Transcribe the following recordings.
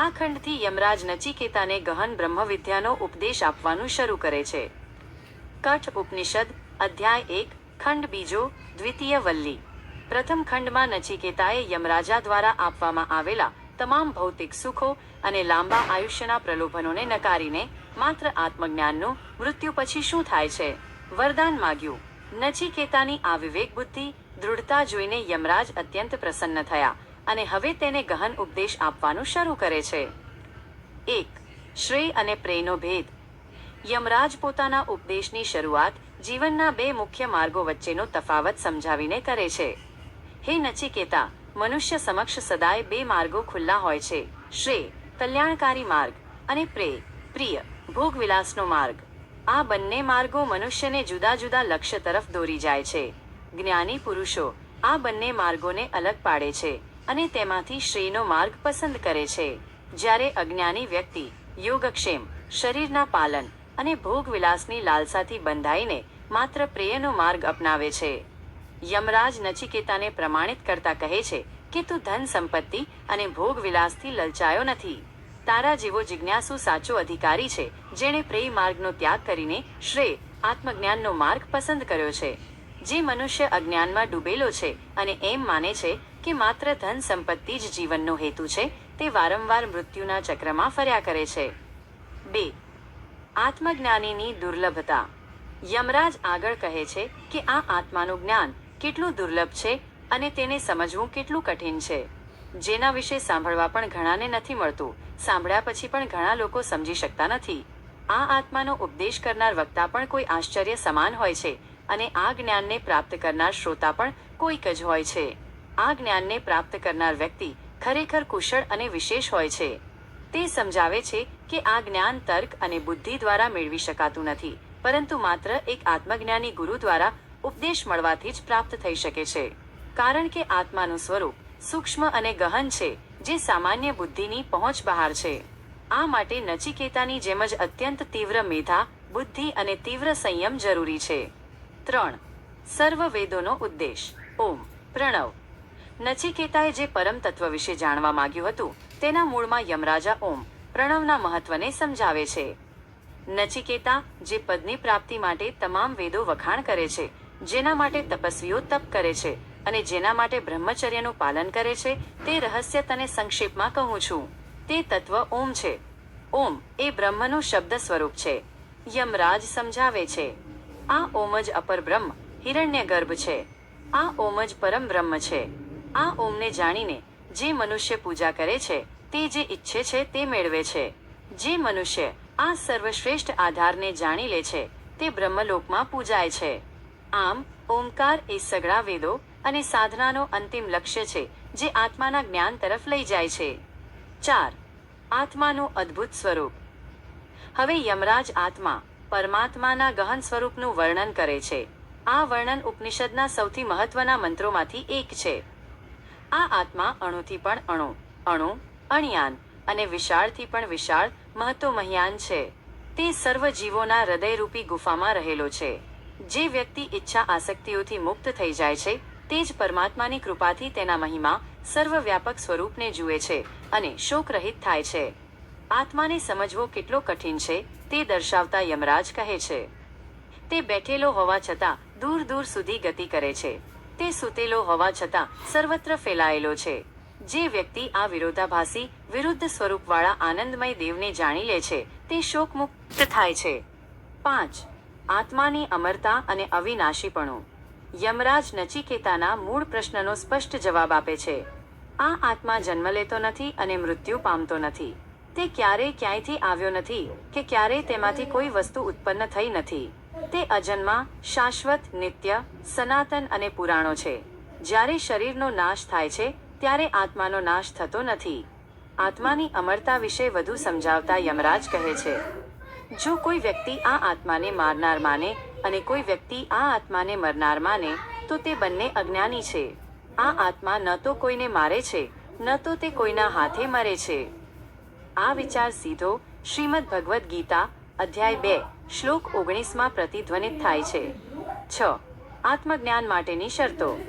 આ ખંડથી યમરાજ નચિકેતાને ગહન બ્રહ્મવિદ્યાનો ઉપદેશ આપવાનું શરૂ કરે છે. કઠ ઉપનિષદ, અધ્યાય એક, ખંડ બીજો, દ્વિતીય વલ્લી. પ્રથમ ખંડમાં નચિકેતાએ યમરાજા દ્વારા આપવામાં આવેલા તમામ ભૌતિક સુખો અને લાંબા આયુષ્યના પ્રલોભનોને નકારીને માત્ર આત્મજ્ઞાનનું મૃત્યુ પછી શું થાય છે? વરદાન માગ્યું. નચિકેતાની આ વિવેક બુદ્ધિ દૃઢતા જોઈને યમરાજ અત્યંત પ્રસન્ન થયા. અને હવે તેને ગહન ઉપદેશ આપવાનું શરૂ કરે છે. એક, શ્રેય અને પ્રેયનો ભેદ. યમરાજ પોતાના ઉપદેશની શરૂઆત જીવનના બે મુખ્ય માર્ગો વચ્ચેનો તફાવત સમજાવીને કરે છે. હે નચિકેતા, મનુષ્ય સમક્ષ સદાય બે માર્ગો ખુલ્લા હોય છે. શ્રેય, કલ્યાણકારી માર્ગ અને પ્રેય, પ્રિય, ભોગવિલાસનો માર્ગ. આ બંને માર્ગો મનુષ્યને જુદા જુદા લક્ષ્ય તરફ દોરી જાય છે. જ્ઞાની પુરુષો આ બંને માર્ગોને અલગ પાડે છે. અને તેમાંથી શ્રેયનો માર્ગ પસંદ કરે છે. જ્યારે અજ્ઞાની વ્યક્તિ યોગક્ષેમ, શરીરના પાલન અને ભોગવિલાસની લાલસાથી બંધાઈને માત્ર પ્રેયનો માર્ગ અપનાવે છે. યમરાજ નચિકેતાને પ્રમાણિત કરતા કહે છે કે, તું ધન સંપત્તિ અને ભોગવિલાસથી લલચાયો નથી. તારા જેવો જિજ્ઞાસુ સાચો અધિકારી છે, જેણે પ્રેય માર્ગનો ત્યાગ કરીને શ્રેય, આત્મજ્ઞાનનો માર્ગ પસંદ કર્યો છે. જે મનુષ્ય અજ્ઞાનમાં ડૂબેલો છે અને એમ માને છે કે માત્ર ધન સંપત્તિ જ જીવનનો હેતુ છે, તે વારંવાર મૃત્યુના ચક્રમાં ફર્યા કરે છે. બે, આત્મજ્ઞાનીની દુર્લભતા. યમરાજ આગળ કહે છે કે આ આત્માનું જ્ઞાન કેટલું દુર્લભ છે અને તેને સમજવું કેટલું કઠિન છે. જેના વિશે સાંભળવા પણ ઘણાને નથી મળતું, સાંભળ્યા પછી પણ ઘણા લોકો સમજી શકતા નથી. આ આત્માનો ઉપદેશ કરનાર વક્તા પણ કોઈ આશ્ચર્ય સમાન હોય છે અને આ જ્ઞાનને પ્રાપ્ત કરનાર શ્રોતા પણ કોઈક જ હોય છે. આ જ્ઞાનને પ્રાપ્ત કરનાર વ્યક્તિ ખરેખર કુશળ અને વિશેષ હોય છે. તે સમજાવે છે કે આ જ્ઞાન તર્ક અને બુદ્ધિ દ્વારા મેળવી શકાતું નથી, પરંતુ માત્ર એક આત્મજ્ઞાની ગુરુ દ્વારા ઉપદેશ મળવાથી જ પ્રાપ્ત થઈ શકે છે. કારણ કે આત્માનું સ્વરૂપ સૂક્ષ્મ અને ગહન છે, જે સામાન્ય બુદ્ધિની પહોંચ બહાર છે. આ માટે નચિકેતાની જેમ જ અત્યંત તીવ્ર મેધા, બુદ્ધિ અને તીવ્ર સંયમ જરૂરી છે. ત્રણ સર્વ વેદોનો ઉદ્દેશ. ઓમ. પ્રણવ. નચિકેતાએ જે પરમ તત્વ વિશે જાણવા માંગ્યું હતું, તેના મૂળમાં યમરાજા ઓમ, પ્રણવના મહત્વને સમજાવે છે. નચિકેતા જે પદની પ્રાપ્તિ માટે તમામ વેદો વખાણ કરે છે, જેના માટે તપસ્વીઓ તપ કરે છે અને જેના માટે બ્રહ્મચર્યનું પાલન કરે છે, તે રહસ્ય તને સંક્ષેપમાં કહું છું. તે તત્વ ઓમ છે. ઓમ એ બ્રહ્મનું શબ્દ સ્વરૂપ છે. યમરાજ સમજાવે છે. આ ઓમ જ અપર બ્રહ્મ હિરણ્ય ગર્ભ છે. આ ઓમ જ પરમ બ્રહ્મ છે. આ ઓમને જાણીને જે મનુષ્ય પૂજા કરે છે, તે જે ઈચ્છે છે તે મેળવે છે. જે મનુષ્ય આ સર્વશ્રેષ્ઠ આધારને જાણી લે છે, તે બ્રહ્મલોકમાં પૂજાય છે. આમ, ઓમકાર એ સગળા વેદો અને સાધનાનો અંતિમ લક્ષ્ય છે, જે આત્માના જ્ઞાન તરફ લઈ જાય છે. ચાર, આત્માનું અદ્ભુત સ્વરૂપ. હવે યમરાજ આત્મા પરમાત્માના ગહન સ્વરૂપનું વર્ણન કરે છે. આ વર્ણન ઉપનિષદના સૌથી મહત્વના મંત્રોમાંથી એક છે. આ આત્મા અણુથી પણ અણુ અણુ, અણિયાન અને વિશાળથી પણ વિશાળ, મહત્વમહ્યાન છે. તે સર્વ જીવોના હૃદયરૂપી ગુફામાં રહેલો છે. જે વ્યક્તિ ઈચ્છા આસક્તિઓથી મુક્ત થઈ જાય છે, તે જ પરમાત્માની કૃપાથી તેના મહિમા સર્વવ્યાપક સ્વરૂપને જુએ છે અને શોકરહિત થાય છે. આત્માને સમજવો કેટલો કઠિન છે, તે દર્શાવતા યમરાજ કહે છે. તે બેઠેલો હોવા છતાં દૂર દૂર સુધી ગતિ કરે છે. તે સૂતેલો હોવા છતાં સર્વત્ર ફેલાયેલો છે. જે વ્યક્તિ આ વિરોધાભાસી, વિરુદ્ધ સ્વરૂપવાળા આનંદમય દેવને જાણી લે છે, તે શોકમુક્ત થાય છે. પાંચ. આત્માની અમરતા અને અવિનાશીપણું. યમરાજ નચિકેતાના મૂળ પ્રશ્નનો સ્પષ્ટ જવાબ આપે છે. આ આત્મા જન્મ લેતો નથી અને મૃત્યુ પામતો નથી. તે ક્યારેય ક્યાંયથી આવ્યો નથી કે ક્યારેય તેમાંથી કોઈ વસ્તુ ઉત્પન્ન થઈ નથી. તે અજન્મા, શાશ્વત, નિત્ય, સનાતન અને પુરાણો છે. જ્યારે શરીરનો નાશ થાય છે, ત્યારે આત્માનો નાશ થતો નથી. આત્માની અમરતા વિશે વધુ સમજાવતા યમરાજ કહે છે, જો કોઈ વ્યક્તિ આ આત્માને મારનાર માને અને કોઈ વ્યક્તિ આ આત્માને મરનાર માને, તો તે બંને અજ્ઞાની છે. આ આત્મા ન તો કોઈને મારે છે, ન તો તે કોઈના હાથે મરે છે. આ વિચાર સીધો શ્રીમદ ભગવદ્ ગીતા, અધ્યાય બે. શ્લોક ઓગણીસમાં પ્રતિધ્વનિત થાય છે. છ. આત્મજ્ઞાન માટેની શરતો.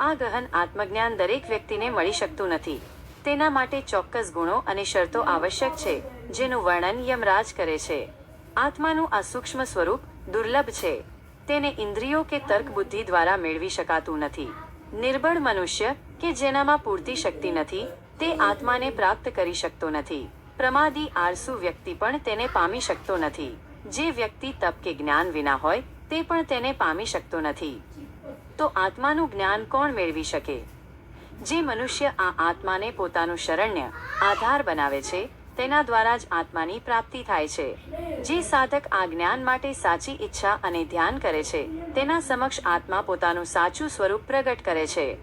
આ ગહન આત્મજ્ઞાન દરેક વ્યક્તિને મળી શકતું નથી. તેના માટે ચોક્કસ ગુણો અને શરતો આવશ્યક છે, જેનું વર્ણન યમરાજ કરે છે. આત્માનું આ સૂક્ષ્મ સ્વરૂપ દુર્લભ છે. તેને ઇન્દ્રિયો કે તર્ક બુદ્ધિ દ્વારા મેળવી શકાતું નથી. નિર્બળ મનુષ્ય કે જેનામાં પૂરતી શક્તિ નથી, તે આત્માને પ્રાપ્ત કરી શકતો નથી. પ્રમાદી આળસુ વ્યક્તિ પણ તેને પામી શકતો નથી. જે વ્યક્તિ તપ કે જ્ઞાન વિના હોય, તે પણ તેને પામી શકતો નથી. તો આત્માનું જ્ઞાન કોણ મેળવી શકે? જે મનુષ્ય આ આત્માને પોતાનું શરણ્ય, આધાર બનાવે છે, તેના દ્વારા જ આત્માની પ્રાપ્તિ થાય છે. જે સાધક આ જ્ઞાન માટે સાચી ઈચ્છા અને ધ્યાન કરે છે, તેના સમક્ષ આત્મા પોતાનું સાચું સ્વરૂપ પ્રગટ કરે છે.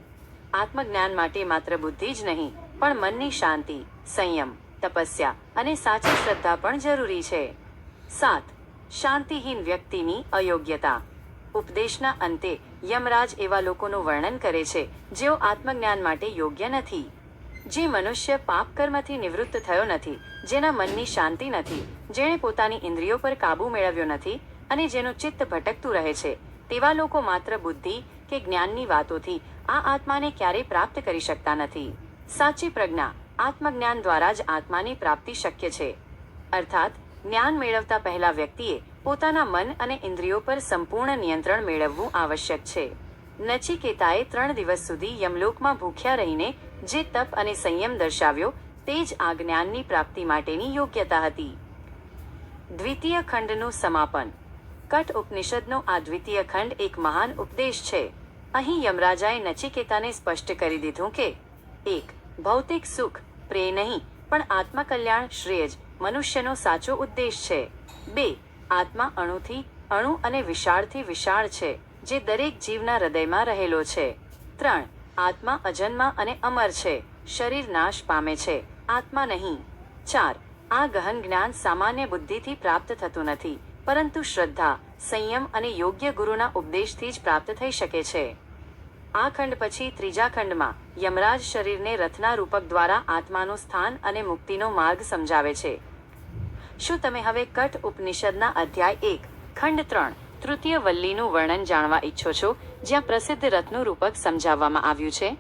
આત્મજ્ઞાન માટે માત્ર બુદ્ધિ જ નહીં, પણ મનની શાંતિ, સંયમ, તપસ્યા અને સાચી શ્રદ્ધા પણ જરૂરી છે. સાત. શાંતિહીન વ્યક્તિની અયોગ્યતા. ઉપદેશના અંતે, યમરાજ એવા લોકોનું વર્ણન કરે છે, જેઓ આત્મજ્ઞાન માટે યોગ્ય નથી. જે મનુષ્ય પાપ કર્મથી નિવૃત્ત થયો નથી, જેના મનની શાંતિ નથી, જેણે પોતાની ઇન્દ્રિયો પર કાબુ મેળવ્યો નથી અને જેનું ચિત્ત ભટકતું રહે છે, તેવા લોકો માત્ર બુદ્ધિ કે જ્ઞાનની વાતોથી આ આત્માને ક્યારેય પ્રાપ્ત કરી શકતા નથી. સાચી પ્રજ્ઞા આત્મજ્ઞાન દ્વારા જ આત્માની પ્રાપ્તિ શક્ય છે. અર્થાત જ્ઞાન મેળવતા પહેલા વ્યક્તિએ પોતાના મન અને ઇન્દ્રિયો પર સંપૂર્ણ નિયંત્રણ મેળવવું આવશ્યક છે. નચિકેતાએ ત્રણ દિવસ સુધી યમલોકમાં ભૂખ્યા રહીને જે તપ અને સંયમ દર્શાવ્યો તે જ આ જ્ઞાનની પ્રાપ્તિ માટેની યોગ્યતા હતી. દ્વિતીય ખંડનું સમાપન. કટ ઉપનિષદનો આ દ્વિતીય ખંડ એક મહાન ઉપદેશ છે. અહીં યમરાજાએ નચિકેતાને સ્પષ્ટ કરી દીધું કે, એક, ભૌતિક સુખ, પ્રેય નહીં, પણ આત્મકલ્યાણ શ્રેય જ. મનુષ્યનો સાચો ઉદ્દેશ છે. બે, આત્મા અણુથી, અણુ અને વિશાળથી વિશાળ છે, જે દરેક જીવના હૃદયમાં રહેલો છે. ત્રણ, આત્મા અજન્મા અને અમર છે, શરીર નાશ પામે છે, આત્મા નહીં. ચાર, આ ગહન જ્ઞાન સામાન્ય બુદ્ધિથી પ્રાપ્ત થતું નથી, પરંતુ શ્રદ્ધા, સંયમ અને યોગ્ય ગુરુના ઉપદેશથી જ પ્રાપ્ત થઈ શકે છે. આ ખંડ પછી ત્રીજા ખંડમાં યમરાજ શરીરને રથના રૂપક દ્વારા આત્માનું સ્થાન અને મુક્તિનો માર્ગ સમજાવે છે. શું તમે હવે કઠ ઉપનિષદના અધ્યાય એક, ખંડ ત્રણ, તૃતીય વલ્લીનું વર્ણન જાણવા ઈચ્છો છો, જ્યાં પ્રસિદ્ધ રથનું રૂપક સમજાવવામાં આવ્યું છે?